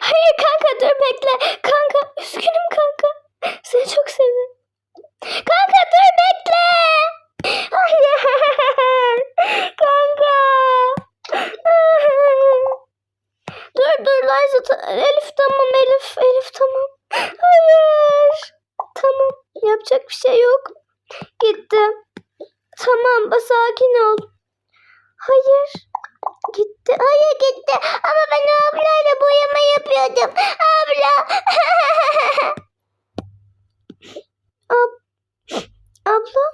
Hayır, kanka dur bekle. Kanka, üzgünüm kanka. Seni çok seviyorum. Kanka dur bekle. Hayır. Kanka. dur dur Liza. ta- Elif tamam Elif. Elif tamam. Hayır. Tamam. Yapacak bir şey yok. Gitti. Tamam sakin ol. Hayır. Gitti. Hayır gitti. Ama ben ablayla boyama yapıyordum. Abla. Ab abla.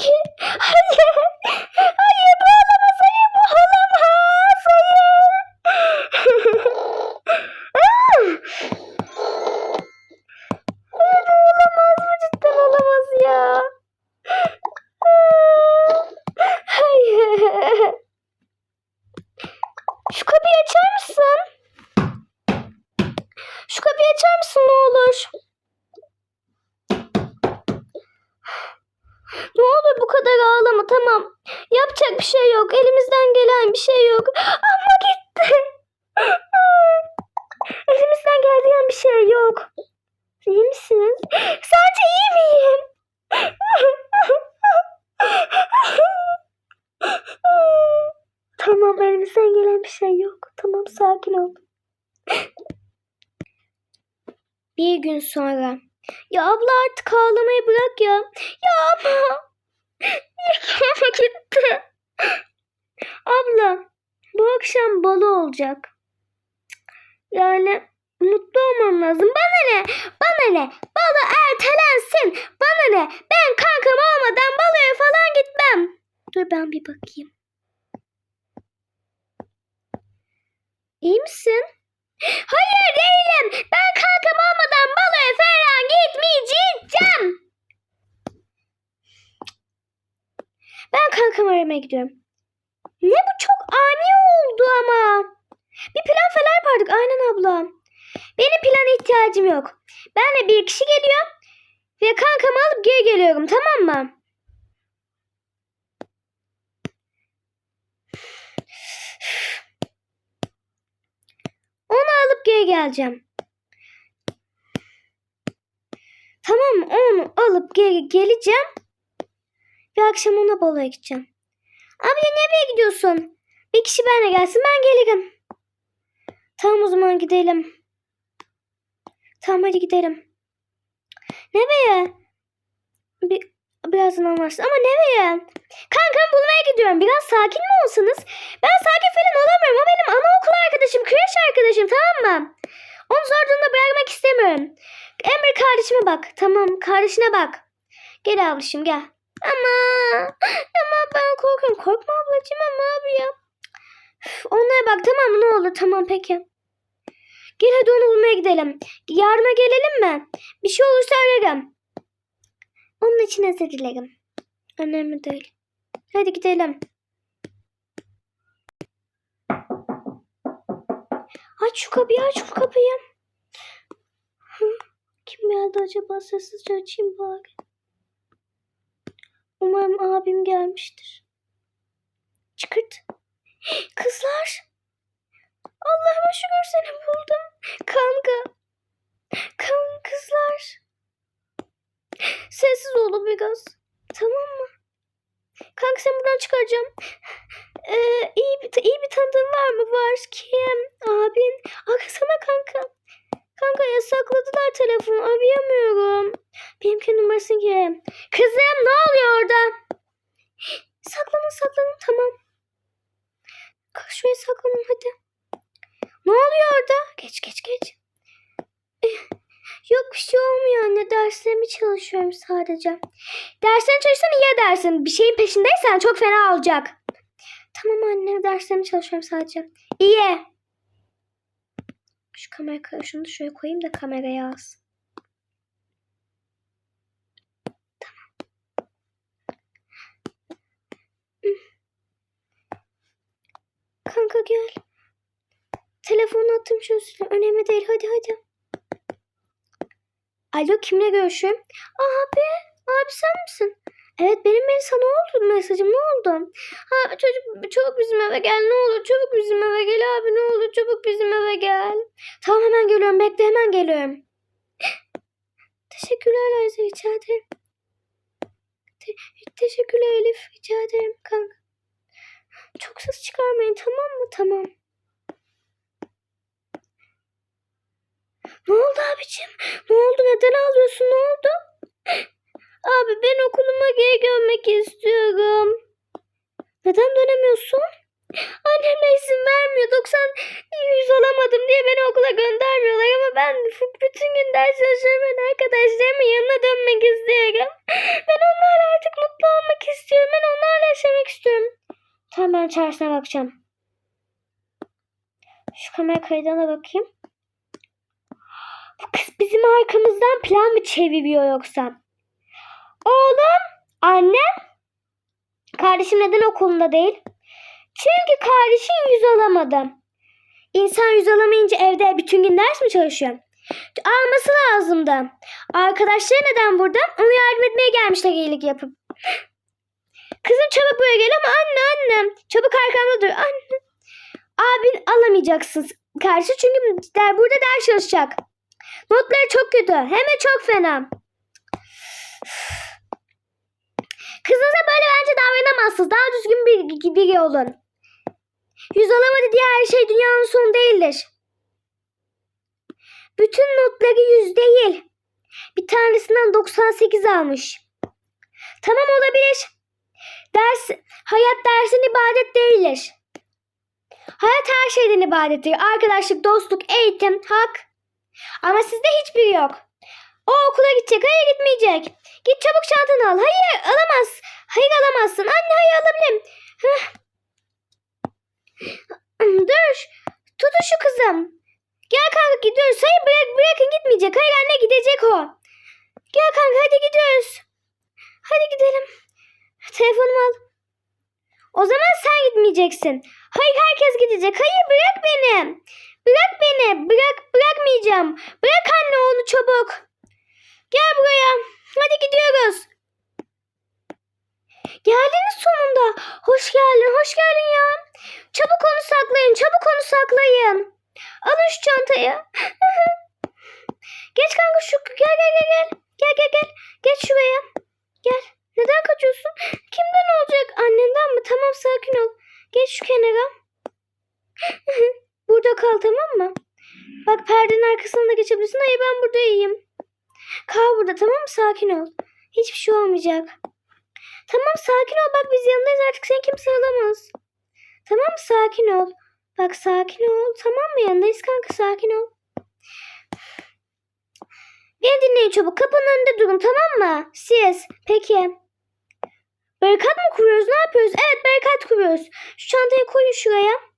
Hayır. Hayır bu olamaz. Hayır bu olamaz. Hayır. Hayır bu olamaz. Bu cidden olamaz ya. Hayır. Şu kapıyı açar mısın? Şu kapıyı açar mısın ne olur? Ne olur bu kadar ağlama tamam. Yapacak bir şey yok. Elimizden gelen bir şey yok. Ama gitti. Elimizden gelen bir şey yok. İyi misiniz? Sadece iyi miyim? Tamam elimizden gelen bir şey yok. Tamam sakin ol. Bir gün sonra. Ya abla artık ağlamayı bırak ya. Ya ama. Yine gitti. Abla bu akşam balı olacak. Yani mutlu olmam lazım. Bana ne? Bana ne? Balı ertelensin. Bana ne? Ben kankam olmadan baloya falan gitmem. Dur ben bir bakayım. İyi misin? Hayır değilim. Ben kankam olmadan baloya falan gitmeyeceğim. Ben kankam aramaya gidiyorum. Ne bu çok ani oldu ama. Bir plan falan yapardık aynen abla. Benim plana ihtiyacım yok. Benle bir kişi geliyor ve kankamı alıp geri geliyorum tamam mı? Onu alıp geri geleceğim. Tamam? Onu alıp geri geleceğim. Ve akşam ona baloya gideceğim. Abi nereye gidiyorsun? Bir kişi benimle gelsin ben gelirim. Tamam o zaman gidelim. Tamam hadi gidelim. Nereye? Bir, birazdan anlarsın ama nereye? Kankam bulmaya gidiyorum. Biraz sakin mi olsanız? Ben sakin falan olamıyorum. O benim anaokul arkadaşım, kreş arkadaşım tamam mı? Onu zor durumda bırakmak istemiyorum. Emre kardeşime bak. Tamam kardeşine bak. Gel ablacığım gel. Ama ama ben korkuyorum. Korkma ablacığım ama abi ya. Onlara bak tamam? Ne olur tamam peki. Gel hadi onu bulmaya gidelim. Yardıma gelelim mi? Bir şey olursa ararım. Onun için özür dilerim. Önemli değil. Hadi gidelim. Aç şu kapıyı aç şu kapıyı. Kim geldi acaba sessizce açayım bari. Umarım abim gelmiştir. Çıkırt. Kızlar. Allah'ıma şükür seni buldum. Kanka. Kan kızlar. Sessiz olun biraz. Tamam mı? Kanka sen buradan çıkaracağım. Ee, iyi iyi bir tanıdığın var mı? Var. Kim? Abin. Arasana kanka. Kanka yasakladılar telefonu. Arayamıyorum. Benimki numarasını gireyim. Kızım ne oluyor orada? Saklanın saklanın tamam. Kalk Şuraya saklanın hadi. Ne oluyor orada? Geç geç geç. Yok bir şey olmuyor anne. Derslerimi çalışıyorum sadece. Derslerini çalışsan iyi edersin. Bir şeyin peşindeysen çok fena olacak. Tamam anne derslerimi çalışıyorum sadece. İyi. Şu kamera şunu da şöyle koyayım da kameraya alsın. Kanka gel. Telefonu attım şu üstüne. Önemli değil. Hadi hadi. Alo kimle görüşüyorum? Abi. Abi sen misin? Evet benim Melisa ne oldu mesajım ne oldu? Abi çocuk çabuk bizim eve gel ne olur çabuk bizim eve gel abi ne olur çabuk bizim eve gel. Tamam hemen geliyorum bekle hemen geliyorum. Teşekkürler Ayza rica ederim. Te- teşekkürler Elif rica ederim kanka. Çok ses çıkarmayın tamam mı? Tamam. Ne oldu abicim? Ne oldu? Neden ağlıyorsun? Ne oldu? Abi ben okuluma geri dönmek istiyorum. Neden dönemiyorsun? Annem de izin vermiyor. 90 100 olamadım diye beni okula göndermiyorlar ama ben bütün gün ders çalışıyorum. Ben arkadaşlarımın yanına dönmek istiyorum. Ben onlarla artık mutlu olmak istiyorum. Ben onlarla yaşamak istiyorum. Tamam ben çaresine bakacağım. Şu kamera kaydına bakayım. Kız bizim arkamızdan plan mı çeviriyor yoksa? Oğlum, annem. Kardeşim neden okulunda değil? Çünkü kardeşin yüz alamadı. İnsan yüz alamayınca evde bütün gün ders mi çalışıyor? Alması lazımdı. Arkadaşları neden burada? Onu yardım etmeye gelmişler iyilik yapıp. Kızım çabuk buraya gel ama anne annem. Çabuk arkamda dur anne. Abin alamayacaksın karşı çünkü der, burada ders çalışacak. Notları çok kötü. Hem de çok fena. Kızınıza böyle bence davranamazsınız. Daha düzgün bir biri olun. Yüz alamadı diye her şey dünyanın sonu değildir. Bütün notları yüz değil. Bir tanesinden 98 almış. Tamam olabilir. Ders, hayat dersin ibadet değildir. Hayat her şeyden ibarettir. Arkadaşlık, dostluk, eğitim, hak. Ama sizde hiçbiri yok. O okula gidecek, hayır gitmeyecek. Git çabuk çantanı al. Hayır alamaz. Hayır alamazsın. Anne hayır alabilirim. Dur. Tutun şu kızım. Gel kanka gidiyoruz. Hayır bırak, bırakın gitmeyecek. Hayır anne gidecek o. Gel kanka hadi gidiyoruz. Hadi gidelim. Telefonumu al. O zaman sen gitmeyeceksin. Hayır herkes gidecek. Hayır bırak beni. Bırak beni. Bırak bırakmayacağım. Bırak anne onu çabuk. Gel buraya. Hadi gidiyoruz. Geldiniz sonunda. Hoş geldin. Hoş geldin ya. Çabuk onu saklayın. Çabuk onu saklayın. Alın şu çantayı. Geç kanka şu. Gel gel gel gel. Gel gel gel. Geç şuraya. Gel. Neden kaçıyorsun? Kimden olacak? Annenden mi? Tamam sakin ol. Geç şu kenara. Burada kal tamam mı? Bak perdenin arkasına da geçebilirsin. Hayır ben burada iyiyim. Kal burada tamam mı? Sakin ol. Hiçbir şey olmayacak. Tamam sakin ol. Bak biz yanındayız artık seni kimse alamaz. Tamam mı? Sakin ol. Bak sakin ol. Tamam mı? Yanındayız kanka sakin ol. Beni dinleyin çabuk. Kapının önünde durun tamam mı? Siz. Peki. Barikat mı kuruyoruz? Ne yapıyoruz? Evet barikat kuruyoruz. Şu çantayı koyun şuraya.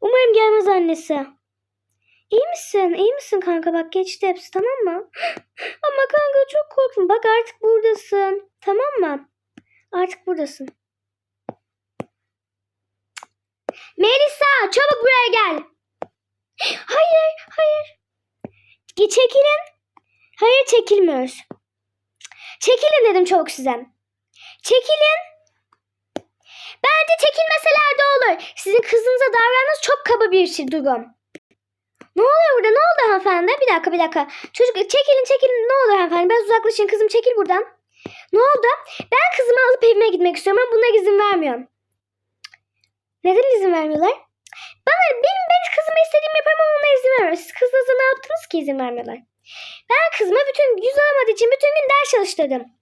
Umarım gelmez annesi. İyi misin? İyi misin kanka? Bak geçti hepsi tamam mı? Ama kanka çok korktum. Bak artık buradasın. Tamam mı? Artık buradasın. Melisa çabuk buraya gel. Hayır hayır. Çekilin. Hayır çekilmiyoruz. Çekilin dedim çok size. Çekilin. Bence çekilmeseler de olur. Sizin kızınıza davranmanız çok kaba bir şey durum. Ne oluyor burada? Ne oldu hanımefendi? Bir dakika bir dakika. Çocuk çekilin çekilin. Ne olur hanımefendi? Biraz uzaklaşın. Kızım çekil buradan. Ne oldu? Ben kızımı alıp evime gitmek istiyorum ama buna izin vermiyorum. Neden izin vermiyorlar? Bana benim ben kızıma istediğimi yaparım ama ona izin vermiyor. Siz kızınıza ne yaptınız ki izin vermiyorlar? Ben kızıma bütün yüz alamadığı için bütün gün ders çalıştırdım.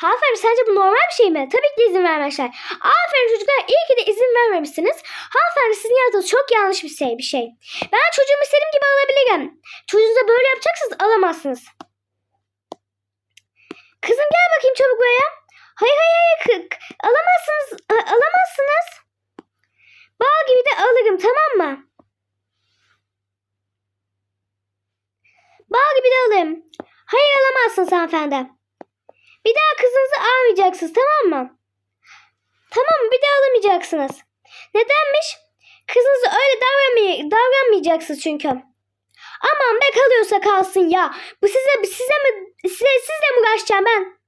Hanımefendi sence bu normal bir şey mi? Tabii ki izin vermezler. Aferin çocuklar iyi ki de izin vermemişsiniz. Hanımefendi sizin yaptığınız çok yanlış bir şey. Bir şey. Ben çocuğumu istediğim gibi alabilirim. Çocuğunuza böyle yapacaksınız alamazsınız. Kızım gel bakayım çabuk buraya. Hayır hayır hayır. Alamazsınız. alamazsınız. Bal gibi de alırım tamam mı? Bal gibi de alırım. Hayır alamazsınız hanımefendi. Bir daha kızınızı almayacaksınız tamam mı? Tamam? Bir daha alamayacaksınız. Nedenmiş? Kızınızı öyle davranmay davranmayacaksınız çünkü. Aman be kalıyorsa kalsın ya. Bu size size mi size sizle mi uğraşacağım ben?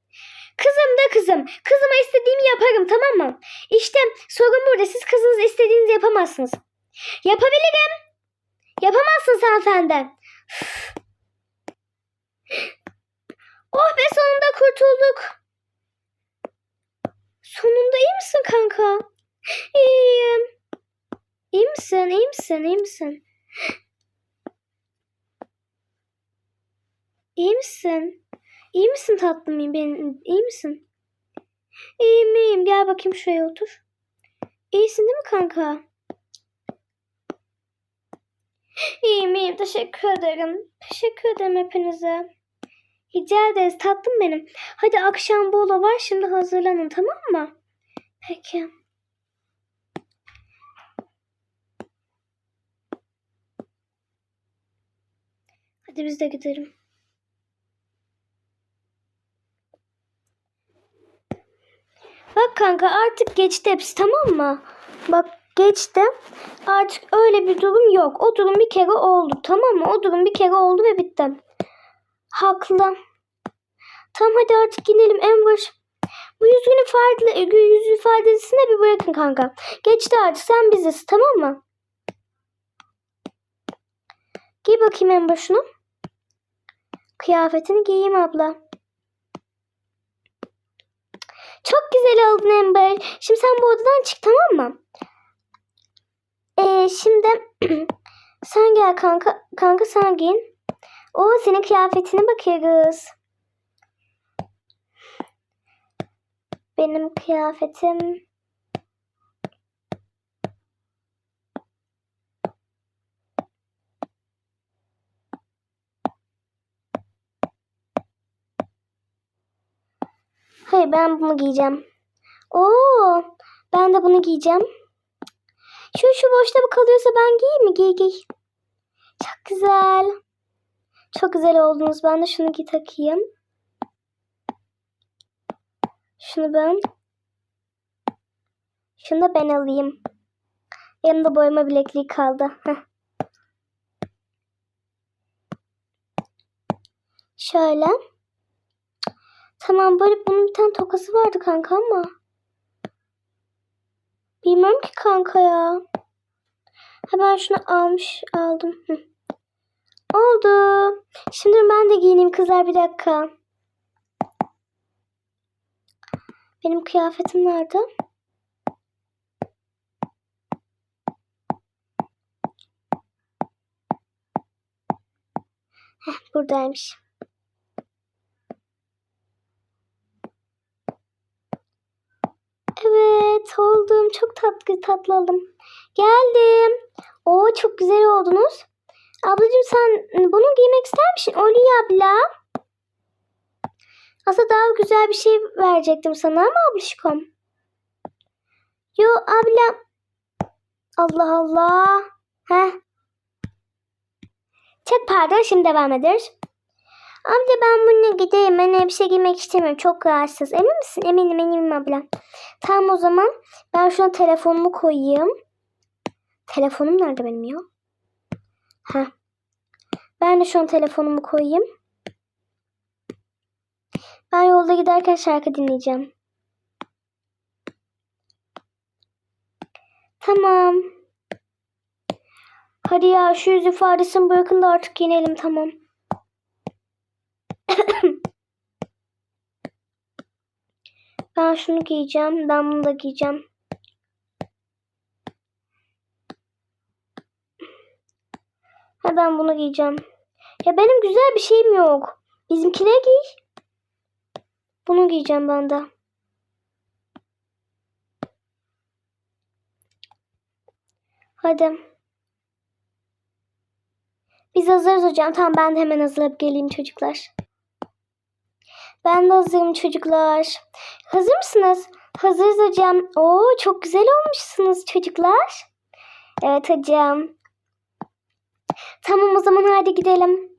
Kızım da kızım. Kızıma istediğimi yaparım tamam mı? İşte sorun burada. Siz kızınız istediğinizi yapamazsınız. Yapabilirim. Yapamazsın hanımefendi. Üf. Oh be sonunda kurtulduk. Sonunda iyi misin kanka? İyiyim. İyi misin? İyi misin? İyi misin? İyi misin? İyi misin tatlım benim? İyi misin? İyiyim iyiyim. Gel bakayım şuraya otur. İyisin değil mi kanka? İyiyim iyiyim. Teşekkür ederim. Teşekkür ederim hepinize. Rica ederiz tatlım benim. Hadi akşam bolo var. Şimdi hazırlanın tamam mı? Peki. Hadi biz de gidelim. Bak kanka artık geçti hepsi tamam mı? Bak geçti. Artık öyle bir durum yok. O durum bir kere oldu tamam mı? O durum bir kere oldu ve bitti. Haklı. Tamam hadi artık gidelim Amber. Bu yüzün ifade, yüz ifadesini bir bırakın kanka. Geçti artık sen biziz tamam mı? Giy bakayım Amber şunu. Kıyafetini giyeyim abla. Çok güzel oldun Amber. Şimdi sen bu odadan çık tamam mı? Ee, şimdi sen gel kanka. Kanka sen giyin. O senin kıyafetine bakıyoruz. Benim kıyafetim. Hayır ben bunu giyeceğim. Oo, ben de bunu giyeceğim. Şu şu boşta mı kalıyorsa ben giyeyim mi? Giy giy. Çok güzel. Çok güzel oldunuz. Ben de şunu giy takayım. Şunu ben. Şunu da ben alayım. Yanımda boyama bilekliği kaldı. Heh. Şöyle. Tamam böyle bunun bir tane tokası vardı kanka ama. Bilmem ki kanka ya. Hemen şunu almış aldım. Hı. Oldu. Şimdi ben de giyineyim kızlar bir dakika. Benim kıyafetim nerede? Heh, buradaymış. Evet oldum. Çok tatlı oldum. Geldim. Oo çok güzel oldunuz. Ablacığım sen bunu giymek ister misin? Oluyor abla. Aslında daha güzel bir şey verecektim sana ama ablişkom. Yo abla. Allah Allah. Heh. Çok pardon şimdi devam ederiz. Amca ben bununla gideyim. Ben elbise giymek istemiyorum. Çok rahatsız. Emin misin? Eminim eminim abla. Tamam o zaman ben şuna telefonumu koyayım. Telefonum nerede benim ya? Heh. Ben de şu an telefonumu koyayım. Ben yolda giderken şarkı dinleyeceğim. Tamam. Hadi ya şu yüz ifadesini bırakın da artık inelim tamam. ben şunu giyeceğim. Ben bunu da giyeceğim. Ha ben bunu giyeceğim. Ya benim güzel bir şeyim yok. Bizimkiler giy. Bunu giyeceğim ben de. Hadi. Biz hazırız hocam. Tamam ben de hemen hazırlayıp geleyim çocuklar. Ben de hazırım çocuklar. Hazır mısınız? Hazırız hocam. Oo çok güzel olmuşsunuz çocuklar. Evet hocam. Tamam o zaman hadi gidelim.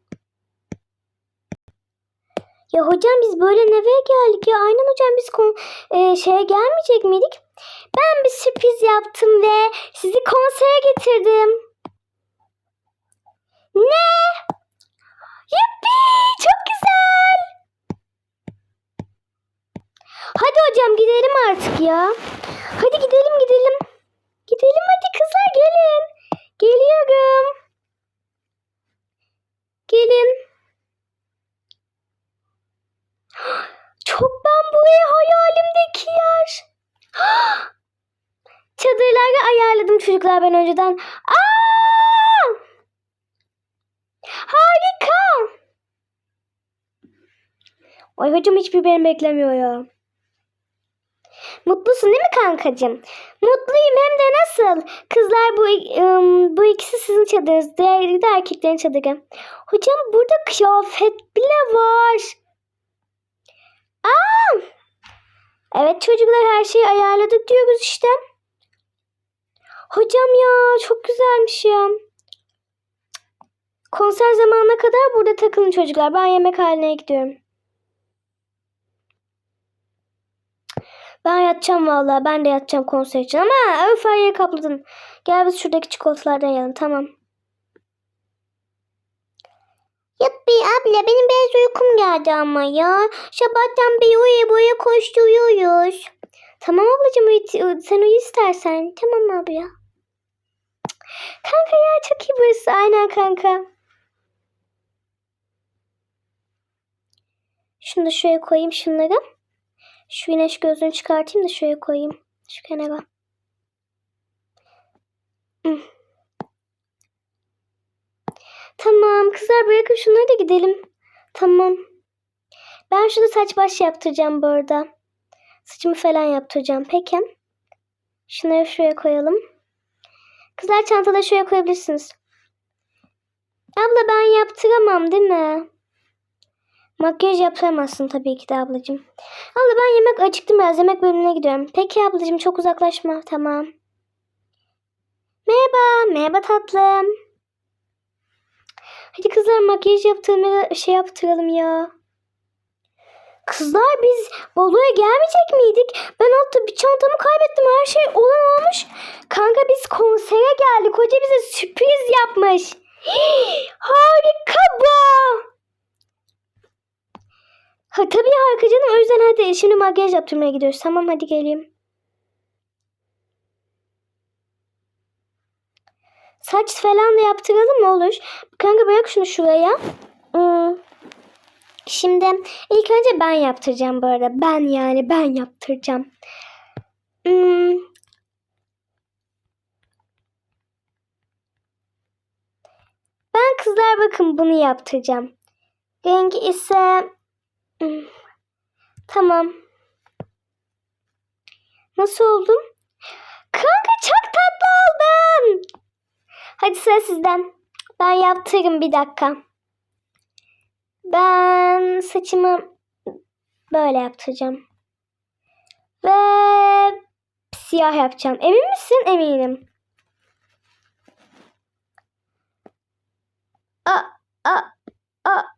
Ya hocam biz böyle nereye geldik ya? Aynen hocam biz kon e, şeye gelmeyecek miydik? Ben bir sürpriz yaptım ve sizi konsere getirdim. Ne? Yuppi! Çok güzel. ya. Hadi gidelim gidelim. Gidelim hadi kızlar gelin. Geliyorum. Gelin. Çok ben burayı hayalimdeki yer. Çadırları ayarladım çocuklar ben önceden. Aa! Harika. Ay hocam hiçbir beni beklemiyor ya. Mutlusun değil mi kankacığım? Mutluyum hem de nasıl? Kızlar bu ım, bu ikisi sizin çadırınız. Diğeri de erkeklerin çadırı. Hocam burada kıyafet bile var. Aa! Evet çocuklar her şeyi ayarladık diyoruz işte. Hocam ya çok güzelmiş ya. Konser zamanına kadar burada takılın çocuklar. Ben yemek haline gidiyorum. Ben yatacağım vallahi. Ben de yatacağım konser için. Ama öf yeri kapladın. Gel biz şuradaki çikolatalardan yiyelim. Tamam. Yuppi abla benim biraz uykum geldi ama ya. Sabahtan beri uyuya boya koşturuyoruz. Tamam ablacığım uyu, sen uyu istersen. Tamam abla. Kanka ya çok iyi burası. Aynen kanka. Şunu da şuraya koyayım şunları. Şu güneş gözünü çıkartayım da şuraya koyayım. Şu kenara. Hmm. Tamam kızlar bırakın şunları da gidelim. Tamam. Ben şurada saç baş yaptıracağım bu arada. Saçımı falan yaptıracağım. Peki. Şunları şuraya koyalım. Kızlar çantaları şuraya koyabilirsiniz. Abla ben yaptıramam değil mi? Makyaj yaptıramazsın tabii ki de ablacığım. Abla ben yemek acıktım biraz. Yemek bölümüne gidiyorum. Peki ablacığım çok uzaklaşma. Tamam. Merhaba. Merhaba tatlım. Hadi kızlar makyaj yaptırmaya şey yaptıralım ya. Kızlar biz baloya gelmeyecek miydik? Ben altta bir çantamı kaybettim. Her şey olan olmuş. Kanka biz konsere geldik. Hoca bize sürpriz yapmış. Harika bu. Ha, tabii harika canım. O yüzden hadi şimdi makyaj yaptırmaya gidiyoruz. Tamam hadi geleyim. Saç falan da yaptıralım mı olur? Kanka bırak şunu şuraya. Hmm. Şimdi ilk önce ben yaptıracağım bu arada. Ben yani ben yaptıracağım. Hmm. Ben kızlar bakın bunu yaptıracağım. Rengi ise. Tamam. Nasıl oldum? Kanka çok tatlı oldun. Hadi sıra sizden. Ben yaptırırım bir dakika. Ben saçımı böyle yaptıracağım. Ve siyah yapacağım. Emin misin? Eminim. A, a, a.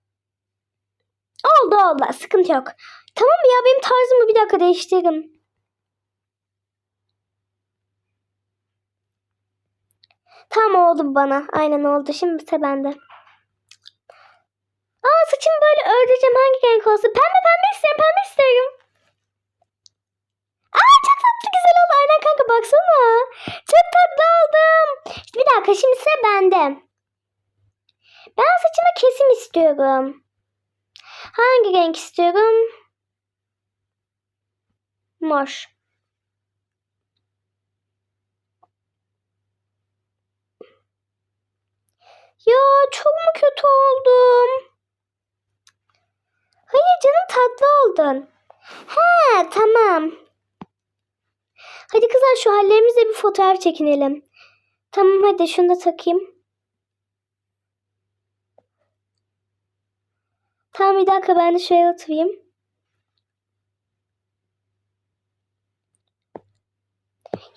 Oldu oldu. Sıkıntı yok. Tamam ya benim tarzımı bir dakika değiştiririm. Tamam oldu bana. Aynen oldu. Şimdi ise bende. Aa saçımı böyle ördüreceğim. Hangi renk olsun? Pembe pembe isterim. Pembe isterim. Aa çok tatlı güzel oldu. Aynen kanka baksana. Çok tatlı oldum. Bir dakika şimdi sıra bende. Ben saçıma kesim istiyorum. Hangi renk istiyorum? Mor. Ya çok mu kötü oldum? Hayır canım tatlı oldun. He tamam. Hadi kızlar şu hallerimizle bir fotoğraf çekinelim. Tamam hadi şunu da takayım. Tamam bir dakika ben de şöyle oturayım.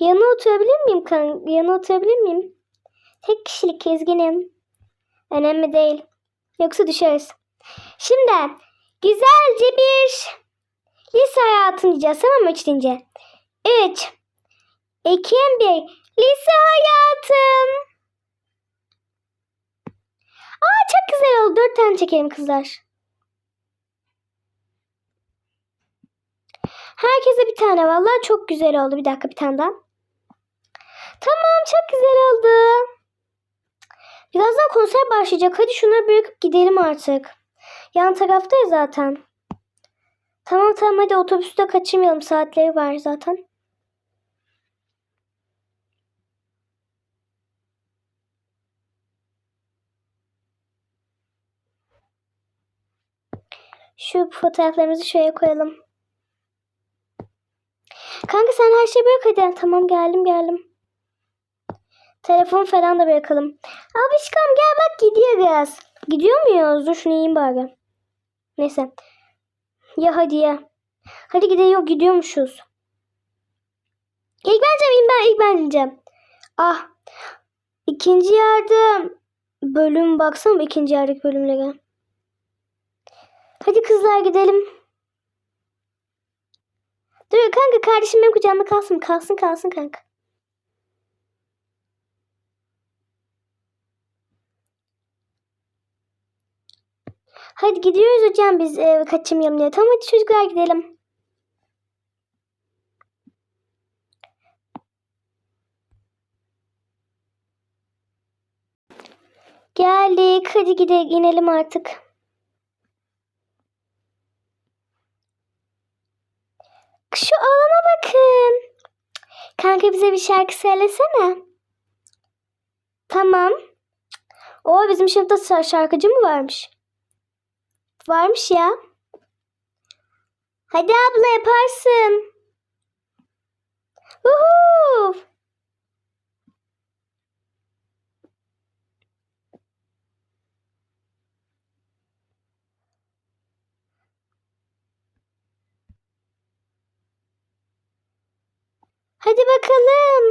Yana oturabilir miyim kan? Yana oturabilir miyim? Tek kişilik gezginim. Önemli değil. Yoksa düşeriz. Şimdi güzelce bir lise hayatını diyeceğiz tamam mı? Üç deyince. Üç. İki, bir. Lise hayatım. Aa çok güzel oldu. Dört tane çekelim kızlar. Herkese bir tane vallahi çok güzel oldu. Bir dakika bir tane daha. Tamam çok güzel oldu. Birazdan konser başlayacak. Hadi şunları bırakıp gidelim artık. Yan taraftayız zaten. Tamam tamam hadi otobüste kaçırmayalım. Saatleri var zaten. Şu fotoğraflarımızı şuraya koyalım. Kanka sen her şeyi bırak hadi. Tamam geldim geldim. Telefon falan da bırakalım. Abişkam gel bak gidiyoruz. Gidiyor muyuz? Dur şunu yiyeyim bari. Neyse. Ya hadi ya. Hadi gidelim yok gidiyormuşuz. İlk ben cevabım ben ilk ben. Ah. İkinci yardım bölüm baksana ikinci yerdeki bölümlere. Hadi kızlar gidelim. Dur kanka kardeşim benim kucağımda kalsın. Kalsın kalsın kanka. Hadi gidiyoruz hocam biz e, kaçırmayalım diye. Tamam hadi çocuklar gidelim. Geldik. Hadi gidelim inelim artık. Şu alana bakın. Kanka bize bir şarkı söylesene. Tamam. O bizim sınıfta şar- şarkıcı mı varmış? Varmış ya. Hadi abla yaparsın. Uhu. Hadi bakalım.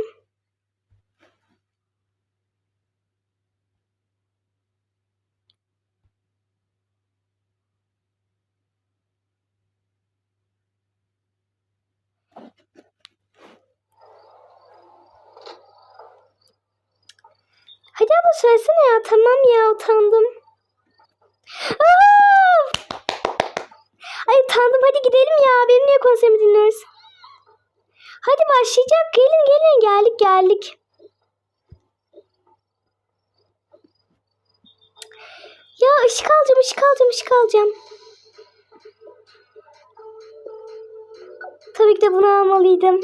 Hadi abla söylesene ya. Tamam ya utandım. Aa! Ay utandım. Hadi gidelim ya. Benim niye konserimi dinleriz? Hadi başlayacak. Gelin gelin. Geldik geldik. Ya ışık alacağım, ışık alacağım, ışık alacağım. Tabii ki de bunu almalıydım.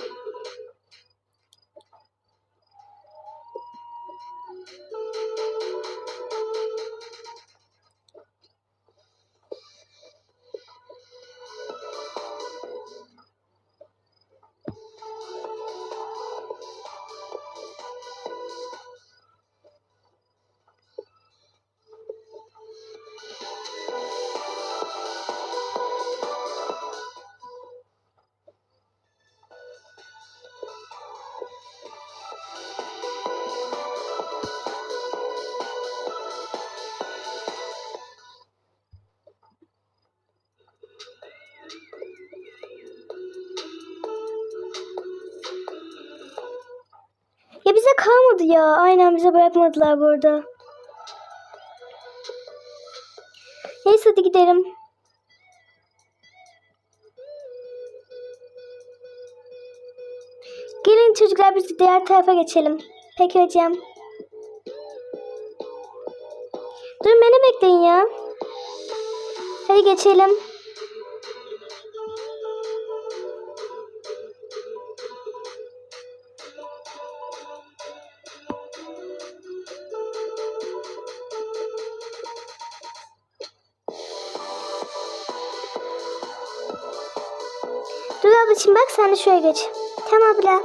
Ya. Aynen bize bırakmadılar burada. Neyse hadi gidelim. Gelin çocuklar biz diğer tarafa geçelim. Peki hocam. Durun beni bekleyin ya. Hadi geçelim. Sen de şuraya geç. Tamam abla.